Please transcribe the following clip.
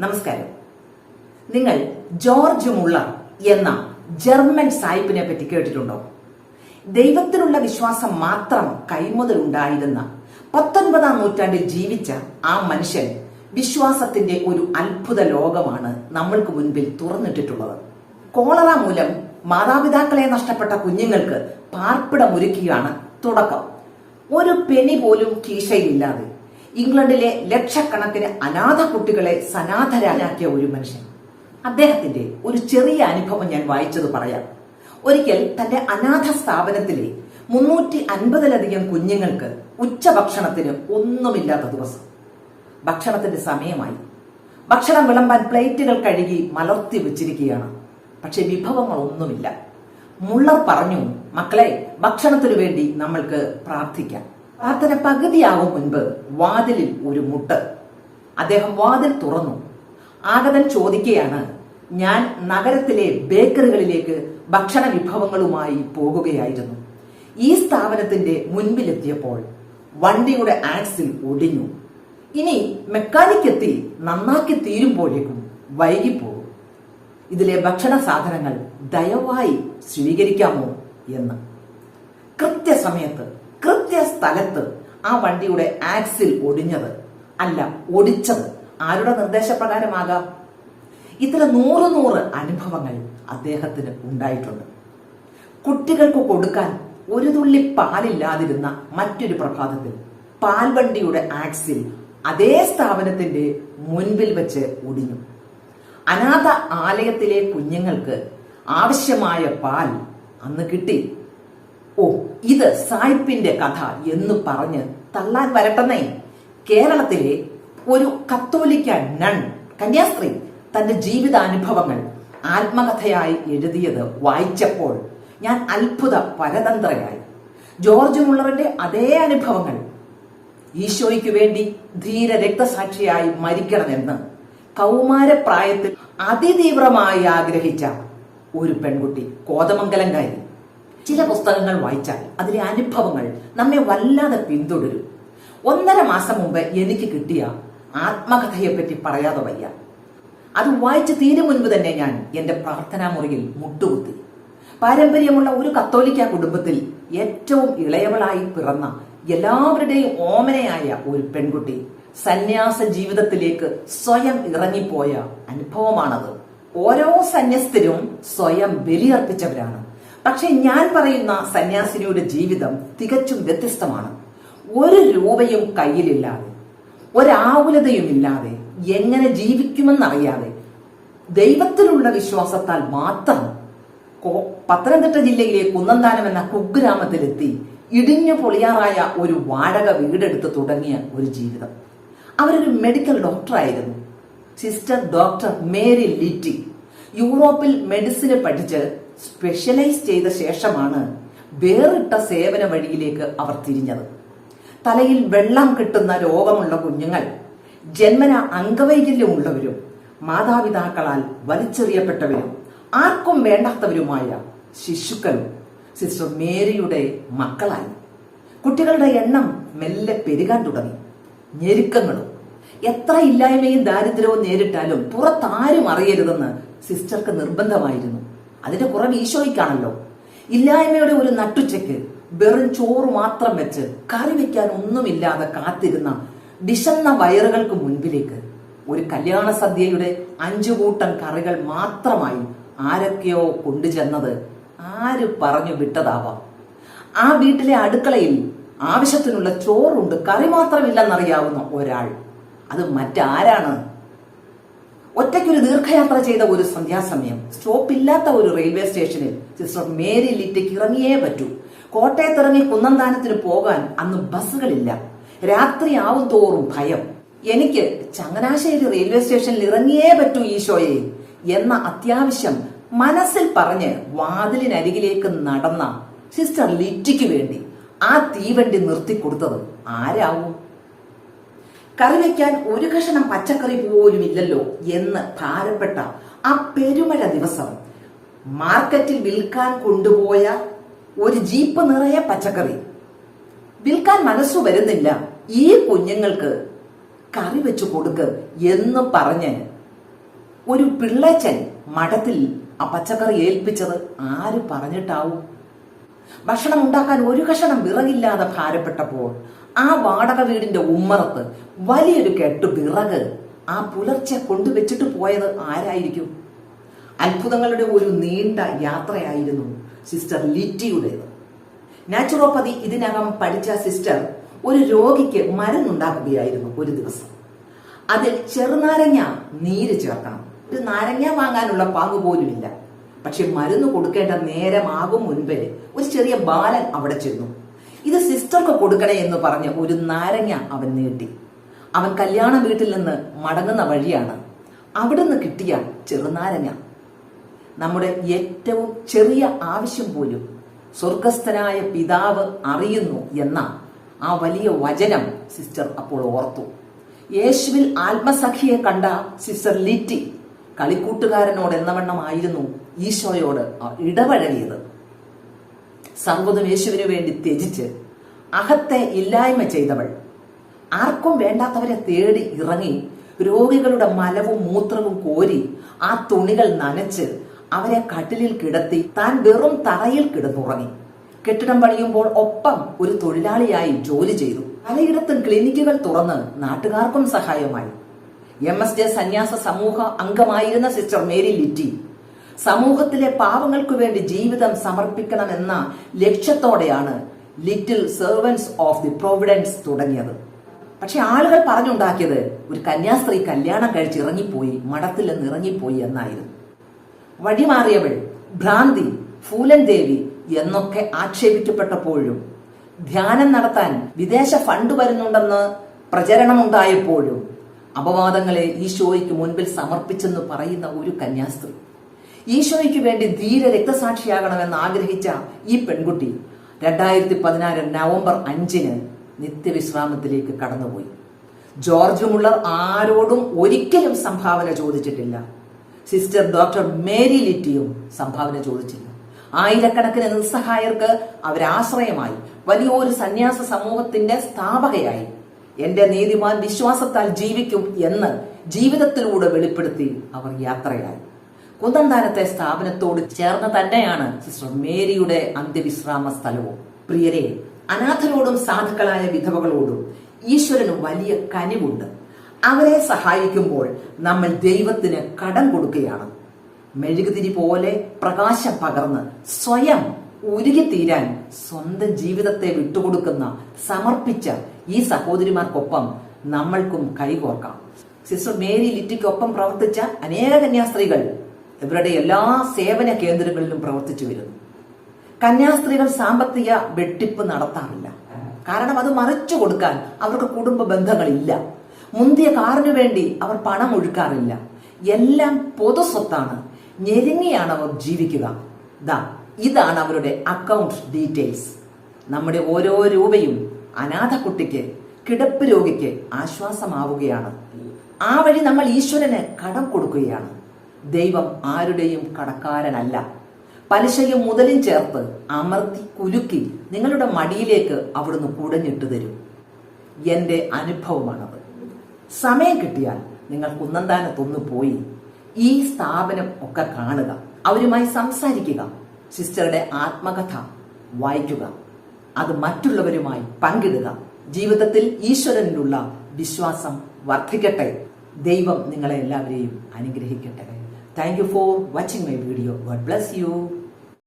നമസ്കാരം. നിങ്ങൾ ജോർജ് മുള്ള എന്ന ജർമ്മൻ സായിപ്പിനെ പറ്റി കേട്ടിട്ടുണ്ടോ? ദൈവത്തിലുള്ള വിശ്വാസം മാത്രം കൈമുതൽ ഉണ്ടായിരുന്ന പത്തൊൻപതാം നൂറ്റാണ്ടിൽ ജീവിച്ച ആ മനുഷ്യൻ വിശ്വാസത്തിന്റെ ഒരു അത്ഭുത ലോകമാണ് നമ്മൾക്ക് മുൻപിൽ തുറന്നിട്ടിട്ടുള്ളത്. കോളറ മൂലം മാതാപിതാക്കളെ നഷ്ടപ്പെട്ട കുഞ്ഞുങ്ങൾക്ക് പാർപ്പിടമൊരുക്കിയാണ് തുടക്കം. ഒരു പെനി പോലും കീശയിലില്ലാതെ. ഇംഗ്ലണ്ടിലെ ലക്ഷക്കണക്കിന് അനാഥ കുട്ടികളെ സനാഥരാനാക്കിയ ഒരു മനുഷ്യൻ. അദ്ദേഹത്തിന്റെ ഒരു ചെറിയ അനുഭവം ഞാൻ വായിച്ചത് പറയാം. ഒരിക്കൽ തന്റെ അനാഥ സ്ഥാപനത്തിലെ മുന്നൂറ്റി അൻപതിലധികം കുഞ്ഞുങ്ങൾക്ക് ഉച്ചഭക്ഷണത്തിന് ഒന്നുമില്ലാത്ത ദിവസം. ഭക്ഷണത്തിന്റെ സമയമായി. ഭക്ഷണം വിളമ്പാൻ പ്ലേറ്റുകൾ കഴുകി മലർത്തി വെച്ചിരിക്കുകയാണ്. പക്ഷെ വിഭവങ്ങളൊന്നുമില്ല മുള്ളർ പറഞ്ഞു മക്കളെ ഭക്ഷണത്തിനു വേണ്ടി നമ്മൾക്ക് പ്രാർത്ഥിക്കാം. പ്രാർത്ഥന പകുതിയാവും മുൻപ് വാതിലിൽ ഒരു മുട്ട്. അദ്ദേഹം വാതിൽ തുറന്നു. ആഗതൻ ചോദിക്കുകയാണ് ഞാൻ നഗരത്തിലെ ബേക്കറികളിലേക്ക് ഭക്ഷണ വിഭവങ്ങളുമായി പോകുകയായിരുന്നു. ഈ സ്ഥാപനത്തിന്റെ മുൻപിലെത്തിയപ്പോൾ വണ്ടിയുടെ ആക്സിൽ ഒടിഞ്ഞു. ഇനി മെക്കാനിക് എത്തി നന്നാക്കി തീരുമ്പോഴേക്കും വൈകിപ്പോകും. ഇതിലെ ഭക്ഷണ സാധനങ്ങൾ ദയവായി സ്വീകരിക്കാമോ? എന്ന്. കൃത്യസമയത്ത് കൃത്യസ്ഥലത്ത് ആ വണ്ടിയുടെ ആക്സിൽ ഒടിഞ്ഞത്. അല്ല ഒടിച്ചത്. ആരുടെ നിർദ്ദേശപ്രകാരമാകാം? ഇത്തരം നൂറ് നൂറ് അനുഭവങ്ങൾ അദ്ദേഹത്തിന് ഉണ്ടായിട്ടുണ്ട്. കുട്ടികൾക്ക് കൊടുക്കാൻ ഒരു തുള്ളി പാലില്ലാതിരുന്ന മറ്റൊരു പ്രഭാതത്തിൽ പാൽവണ്ടിയുടെ ആക്സിൽ അതേ സ്ഥാപനത്തിന്റെ മുൻപിൽ വെച്ച് ഒടിഞ്ഞു. അനാഥ ആലയത്തിലെ കുഞ്ഞുങ്ങൾക്ക് ആവശ്യമായ പാൽ അന്ന് കിട്ടി. ഓ ഇത് സായിപ്പിന്റെ കഥ എന്ന് പറഞ്ഞ് തള്ളാൻ വരട്ടെന്നേ. കേരളത്തിലെ ഒരു കത്തോലിക്ക നൺ കന്യാസ്ത്രീ തന്റെ ജീവിതാനുഭവങ്ങൾ ആത്മകഥയായി എഴുതിയത് വായിച്ചപ്പോൾ ഞാൻ അത്ഭുത പരതന്ത്രയായി ജോർജ് മുള്ളറിന്റെ അതേ അനുഭവങ്ങൾ ഈശോയ്ക്ക് വേണ്ടി ധീര രക്തസാക്ഷിയായി മരിക്കണമെന്ന് കൗമാരപ്രായത്തിൽ അതിതീവ്രമായി ആഗ്രഹിച്ച ഒരു പെൺകുട്ടി കോതമംഗലംകാരി ചില പുസ്തകങ്ങൾ വായിച്ചാൽ അതിലെ അനുഭവങ്ങൾ നമ്മെ വല്ലാതെ പിന്തുടരും. ഒന്നര മാസം മുമ്പ് എനിക്ക് കിട്ടിയ ആത്മകഥയെപ്പറ്റി പറയാതെ വയ്യ. അത് വായിച്ച് തീരും മുൻപ് തന്നെ ഞാൻ എന്റെ പ്രാർത്ഥനാ മുറിയിൽ മുട്ടുകുത്തി. പാരമ്പര്യമുള്ള ഒരു കത്തോലിക്ക കുടുംബത്തിൽ ഏറ്റവും ഇളയവളായി പിറന്ന എല്ലാവരുടെയും ഓമനയായ ഒരു പെൺകുട്ടി സന്യാസ ജീവിതത്തിലേക്ക് സ്വയം ഇറങ്ങിപ്പോയ അനുഭവമാണത്. ഓരോ സന്യസ്തരും സ്വയം ബലിയർപ്പിച്ചവരാണ്. പക്ഷെ ഞാൻ പറയുന്ന സന്യാസിനിയുടെ ജീവിതം തികച്ചും വ്യത്യസ്തമാണ്. ഒരു രൂപയും കയ്യിലില്ലാതെ ഒരാകുലതയും ഇല്ലാതെ എങ്ങനെ ജീവിക്കുമെന്നറിയാതെ ദൈവത്തിലുള്ള വിശ്വാസത്താൽ മാത്രം പത്തനംതിട്ട ജില്ലയിലെ കുന്നന്താനം എന്ന കുഗ്രാമത്തിലെത്തി ഇടിഞ്ഞു പൊളിയാറായ ഒരു വാടക വീടെടുത്ത് തുടങ്ങിയ ഒരു ജീവിതം. അവരൊരു മെഡിക്കൽ ഡോക്ടറായിരുന്നു സിസ്റ്റർ ഡോക്ടർ മേരി ലിറ്റി യൂറോപ്പിൽ മെഡിസിന് പഠിച്ച് സ്പെഷ്യലൈസ് ചെയ്ത ശേഷമാണ് വേറിട്ട സേവന വഴിയിലേക്ക് അവർ തിരിഞ്ഞത്. തലയിൽ വെള്ളം കിട്ടുന്ന രോഗമുള്ള കുഞ്ഞുങ്ങൾ ജന്മന അംഗവൈകല്യമുള്ളവരും മാതാപിതാക്കളാൽ വലിച്ചെറിയപ്പെട്ടവരും ആർക്കും വേണ്ടാത്തവരുമായ ശിശുക്കളും സിസ്റ്റർ മേരിയുടെ മക്കളായി. കുട്ടികളുടെ എണ്ണം മെല്ലെ പെരുകാൻ തുടങ്ങി. ഞെരുക്കങ്ങളും എത്ര ഇല്ലായ്മയും ദാരിദ്ര്യവും നേരിട്ടാലും പുറത്താരും അറിയരുതെന്ന് സിസ്റ്റർക്ക് നിർബന്ധമായിരുന്നു. അതിന്റെ കുറവ് ഈശോയ്ക്കാണല്ലോ. ഇല്ലായ്മയുടെ ഒരു നട്ടുച്ചയ്ക്ക് വെറും ചോറ് മാത്രം വെച്ച് കറി വെക്കാൻ ഒന്നുമില്ലാതെ കാത്തിരുന്ന വിശന്ന വയറുകൾക്ക് മുൻപിലേക്ക് ഒരു കല്യാണ സദ്യയുടെ അഞ്ചു കൂട്ടം കറികൾ മാത്രമായി ആരൊക്കെയോ കൊണ്ടുചെന്നത് ആര് പറഞ്ഞു വിട്ടതാവാം. ആ വീട്ടിലെ അടുക്കളയിൽ ആവശ്യത്തിനുള്ള ചോറുണ്ട് കറി മാത്രമില്ലെന്നറിയാവുന്ന ഒരാൾ. അത് മറ്റാരാണ്? ഒറ്റയ്ക്കൊരു ദീർഘയാത്ര ചെയ്ത ഒരു സന്ധ്യാസമയം. സ്റ്റോപ്പ് ഇല്ലാത്ത ഒരു റെയിൽവേ സ്റ്റേഷനിൽ സിസ്റ്റർ മേരി ലിറ്റയ്ക്ക് ഇറങ്ങിയേ പറ്റൂ. കോട്ടയത്തിറങ്ങി കുന്നന്താനത്തിന് പോകാൻ അന്ന് ബസ്സുകളില്ല. രാത്രി ആവും തോറും ഭയം. എനിക്ക് ചങ്ങനാശ്ശേരി റെയിൽവേ സ്റ്റേഷനിൽ ഇറങ്ങിയേ പറ്റൂ ഈശോയെ എന്ന അത്യാവശ്യം മനസ്സിൽ പറഞ്ഞ് വാതിലിനരികിലേക്ക് നടന്ന സിസ്റ്റർ ലിറ്റിക്ക് വേണ്ടി ആ തീവണ്ടി നിർത്തിക്കൊടുത്തത് ആരാവും? കറി വയ്ക്കാൻ ഒരു കഷണം പച്ചക്കറി പോലും ഇല്ലല്ലോ എന്ന് ഭാരപ്പെട്ട ആ പെരുമഴ ദിവസം. മാർക്കറ്റിൽ വിൽക്കാൻ കൊണ്ടുപോയ ഒരു ജീപ്പ് നിറയെ പച്ചക്കറി. വിൽക്കാൻ മനസ്സു വരുന്നില്ല. ഈ കുഞ്ഞുങ്ങൾക്ക് കറി വെച്ചു കൊടുക്ക് എന്ന് പറഞ്ഞ് ഒരു പിള്ളച്ചൻ മഠത്തിൽ ആ പച്ചക്കറി ഏൽപ്പിച്ചത് ആര് പറഞ്ഞിട്ടാവും? ഭക്ഷണം ഉണ്ടാക്കാൻ ഒരു കഷണം വിറകില്ലാതെ ഭാരപ്പെട്ടപ്പോൾ ആ വാടക വീടിന്റെ ഉമ്മറത്ത് വലിയൊരു കെട്ട് വിറക് ആ പുലർച്ചെ കൊണ്ടുവച്ചിട്ട് പോയത് ആരായിരിക്കും? അത്ഭുതങ്ങളുടെ ഒരു നീണ്ട യാത്രയായിരുന്നു സിസ്റ്റർ ലിറ്റിയുടേത്. നാച്ചുറോപ്പതി ഇതിനകം പഠിച്ച സിസ്റ്റർ ഒരു രോഗിക്ക് മരുന്നുണ്ടാക്കുകയായിരുന്നു ഒരു ദിവസം. അതിൽ ചെറുനാരങ്ങ നീര് ചേർക്കണം. ഒരു നാരങ്ങ വാങ്ങാനുള്ള പാങ്ങ് പോലുമില്ല. പക്ഷെ മരുന്ന് കൊടുക്കേണ്ട നേരമാകും മുൻപേ ഒരു ചെറിയ ബാലൻ അവിടെ ചെന്നു. ഇത് സിസ്റ്റർക്ക് കൊടുക്കണേ എന്ന് പറഞ്ഞ് ഒരു നാരങ്ങ അവൻ നീട്ടി. അവൻ കല്യാണ വീട്ടിൽ നിന്ന് മടങ്ങുന്ന വഴിയാണ്. അവിടുന്ന് കിട്ടിയ ചെറുനാരങ്ങ. നമ്മുടെ ഏറ്റവും ചെറിയ ആവശ്യം പോലും സ്വർഗസ്ഥനായ പിതാവ് അറിയുന്നു എന്ന ആ വലിയ വചനം സിസ്റ്റർ അപ്പോൾ ഓർത്തു. യേശുവിൽ ആത്മസഖിയെ കണ്ട സിസ്റ്റർ ലിറ്റി കളിക്കൂട്ടുകാരനോട് എന്നവണ്ണമായിരുന്നു ഈശോയോട് ഇടപഴകിയത്. സർവതും യേശുവിനു വേണ്ടി ത്യജിച്ച് അഹത്തെ ഇല്ലായ്മ ചെയ്തവൾ. ആർക്കും വേണ്ടാത്തവരെ തേടി ഇറങ്ങി രോഗികളുടെ മലവും മൂത്രവും കോരി ആ തുണികൾ നനച്ച് അവരെ കട്ടിലിൽ കിടത്തി താൻ വെറും തറയിൽ കിടന്നുറങ്ങി. കെട്ടിടം പണിയുമ്പോൾ ഒപ്പം ഒരു തൊഴിലാളിയായി ജോലി ചെയ്തു. പലയിടത്തും ക്ലിനിക്കുകൾ തുറന്ന് നാട്ടുകാർക്കും സഹായമായി. എം. എസ്. ജെ. സന്യാസ സമൂഹ അംഗമായിരുന്ന സിസ്റ്റർ മേരി ലിറ്റി സമൂഹത്തിലെ പാവങ്ങൾക്കു വേണ്ടി ജീവിതം സമർപ്പിക്കണമെന്ന ലക്ഷ്യത്തോടെയാണ് little servants of the providence തുടങ്ങിയത്. പക്ഷെ ആളുകൾ പറഞ്ഞുണ്ടാക്കിയത് ഒരു കന്യാസ്ത്രീ കല്യാണം കഴിച്ച് ഇറങ്ങിപ്പോയി മഠത്തിൽ നിന്ന് ഇറങ്ങിപ്പോയി എന്നായിരുന്നു. വഴിമാറിയവൾ ഭ്രാന്തി ഫൂലൻ ദേവി എന്നൊക്കെ ആക്ഷേപിക്കപ്പെട്ടപ്പോഴും ധ്യാനം നടത്താൻ വിദേശ ഫണ്ട് വരുന്നുണ്ടെന്ന് പ്രചരണമുണ്ടായപ്പോഴും അപവാദങ്ങളെ ഈശോയ്ക്ക് മുൻപിൽ സമർപ്പിച്ചെന്ന് പറയുന്ന ഒരു കന്യാസ്ത്രീ. ഈശോയ്ക്ക് വേണ്ടി ധീര രക്തസാക്ഷിയാകണമെന്ന് ആഗ്രഹിച്ച ഈ പെൺകുട്ടി രണ്ടായിരത്തി പതിനാറ് നവംബർ അഞ്ചിന് നിത്യവിശ്രാമത്തിലേക്ക് കടന്നുപോയി. ജോർജ് മുള്ളർ ആരോടും ഒരിക്കലും സംഭാവന ചോദിച്ചിട്ടില്ല. സിസ്റ്റർ ഡോക്ടർ മേരി ലിറ്റിയും സംഭാവന ചോദിച്ചില്ല. ആയിരക്കണക്കിന് നിസ്സഹായർക്ക് അവരാശ്രയമായി വലിയൊരു സന്യാസ സമൂഹത്തിന്റെ സ്ഥാപകയായി. എന്റെ നീതിമാൻ വിശ്വാസത്താൽ ജീവിക്കും എന്ന് ജീവിതത്തിലൂടെ വെളിപ്പെടുത്തി അവർ യാത്രയായി. കുന്നന്താനത്തെ സ്ഥാപനത്തോട് ചേർന്ന് തന്നെയാണ് സിസ്റ്റർ മേരിയുടെ അന്ത്യവിശ്രാമ സ്ഥലവും. പ്രിയരെ അനാഥരോടും സാധുക്കളായ വിധവകളോടും ഈശ്വരന് വലിയ കനിവുണ്ട്. അവരെ സഹായിക്കുമ്പോൾ നമ്മൾ ദൈവത്തിന് കടം കൊടുക്കുകയാണ്. മെഴുകുതിരി പോലെ പ്രകാശം പകർന്ന് സ്വയം ഉരുകിത്തീരാൻ സ്വന്തം ജീവിതത്തെ വിട്ടുകൊടുക്കുന്ന സമർപ്പിച്ച ഈ സഹോദരിമാർക്കൊപ്പം നമ്മൾക്കും കൈകോർക്കാം. സിസ്റ്റർ മേരി ലിറ്റിക്കൊപ്പം പ്രവർത്തിച്ച അനേക കന്യാസ്ത്രീകൾ ഇവരുടെ എല്ലാ സേവന കേന്ദ്രങ്ങളിലും പ്രവർത്തിച്ചു വരുന്നു. കന്യാസ്ത്രീകൾ സാമ്പത്തിക വെട്ടിപ്പ് നടത്താറില്ല. കാരണം അത് മറിച്ചു കൊടുക്കാൻ അവർക്ക് കുടുംബ ബന്ധങ്ങളില്ല. മുന്തിയ കാറിനു വേണ്ടി അവർ പണം ഒഴുക്കാറില്ല. എല്ലാം പൊതു സ്വത്താണ് ഞെരുങ്ങിയാണ് അവർ ജീവിക്കുക. ദാ ഇതാണ് അവരുടെ അക്കൗണ്ട് ഡീറ്റെയിൽസ് നമ്മുടെ ഓരോ രൂപയും അനാഥ കുട്ടിക്ക് കിടപ്പ് രോഗിക്ക് ആശ്വാസമാവുകയാണ്. ആ വഴി നമ്മൾ ഈശ്വരന് കടം കൊടുക്കുകയാണ്. ദൈവം ആരുടെയും കടക്കാരനല്ല. പലിശയും മുതലും ചേർത്ത് അമർത്തി കുലുക്കി നിങ്ങളുടെ മടിയിലേക്ക് അവിടുന്ന് കുടഞ്ഞിട്ട് തരും. എന്റെ അനുഭവമാണത്. സമയം കിട്ടിയാൽ നിങ്ങൾ കുന്നന്താനത്തൊന്ന് പോയി ഈ സ്ഥാപനം ഒക്കെ കാണുക അവരുമായി സംസാരിക്കുക സിസ്റ്ററുടെ ആത്മകഥ വായിക്കുക അത് മറ്റുള്ളവരുമായി പങ്കിടുക. ജീവിതത്തിൽ ഈശ്വരനിലുള്ള വിശ്വാസം വർദ്ധിക്കട്ടെ. ദൈവം നിങ്ങളെ എല്ലാവരെയും അനുഗ്രഹിക്കട്ടെ. Thank you for watching my video. God bless you.